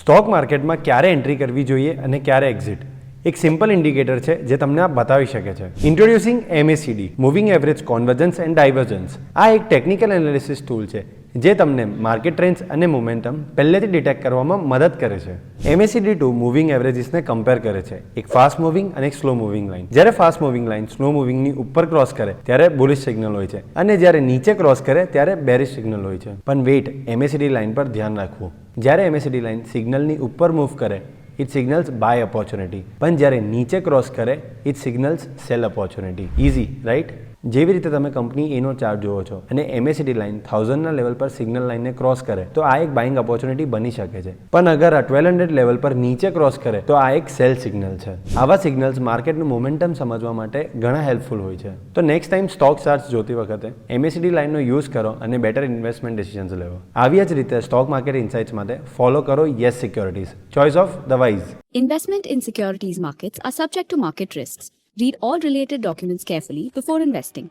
Stock માર્કેટમાં ક્યારે entry કરવી જોઈએ અને ક્યારે એક્ઝિટ? એક સિમ્પલ ઇન્ડિકેટર છે જે તમને આ બતાવી શકે છે. Introducing MACD moving average convergence and divergence આ એક ટેકનિકલ એનાલિસિસ ટૂલ છે જે તમને માર્કેટ ટ્રેન્ડ્સ અને મોમેન્ટમ પહેલેથી ડિટેક્ટ કરવામાં મદદ કરે છે. એમએસીડી ટુ મૂવિંગ એવરેજીસને કમ્પેર કરે છે. એક ફાસ્ટ મૂવિંગ અને એક સ્લો મૂવિંગ લાઇન જ્યારે ફાસ્ટ મૂવિંગ લાઇન સ્લો મૂવિંગની ઉપર ક્રોસ કરે, ત્યારે બુલિશ સિગ્નલ હોય છે. અને જ્યારે નીચે ક્રોસ કરે, ત્યારે બેરિશ સિગ્નલ હોય છે. પણ વેઇટ એમએસીડી લાઇન પર ધ્યાન રાખવું. જ્યારે એમએસીડી લાઇન સિગ્નલની ઉપર મૂવ કરે ઇટ સિગ્નલ્સ બાય ઓપોર્ચ્યુનિટી પણ જ્યારે નીચે ક્રોસ કરે it signals sell opportunity easy right જેવી રીતે તમે કંપની એનો ચાર્જ જોવો છો અને એમએસીડી લાઇન થાઉઝન્ડના લેવલ પર સિગ્નલ લાઇનને ક્રોસ કરે, તો આ એક બાઇંગ ઓપોર્ચ્યુનિટી બની શકે છે. પણ અગર આ ટ્વેલ્વ હંડ્રેડ લેવલ પર નીચે ક્રોસ કરે, તો આ એક સેલ સિગ્નલ છે. આવા સિગ્નલ્સ માર્કેટનું મોમેન્ટમ સમજવા માટે ઘણા હેલ્પફુલ હોય છે. તો નેક્સ્ટ ટાઈમ સ્ટોક ચાર્જ જોતી વખતે એમએસીડી લાઇનનો યુઝ કરો અને બેટર ઇન્વેસ્ટમેન્ટ ડિસિઝન્સ લેવો. આવી જ રીતે સ્ટોક માર્કેટ ઇન્સાઇટ્સ માટે ફોલો કરો Yes Securities choice of the wise investment in securities markets are subject to market risks. Read all related documents carefully before investing.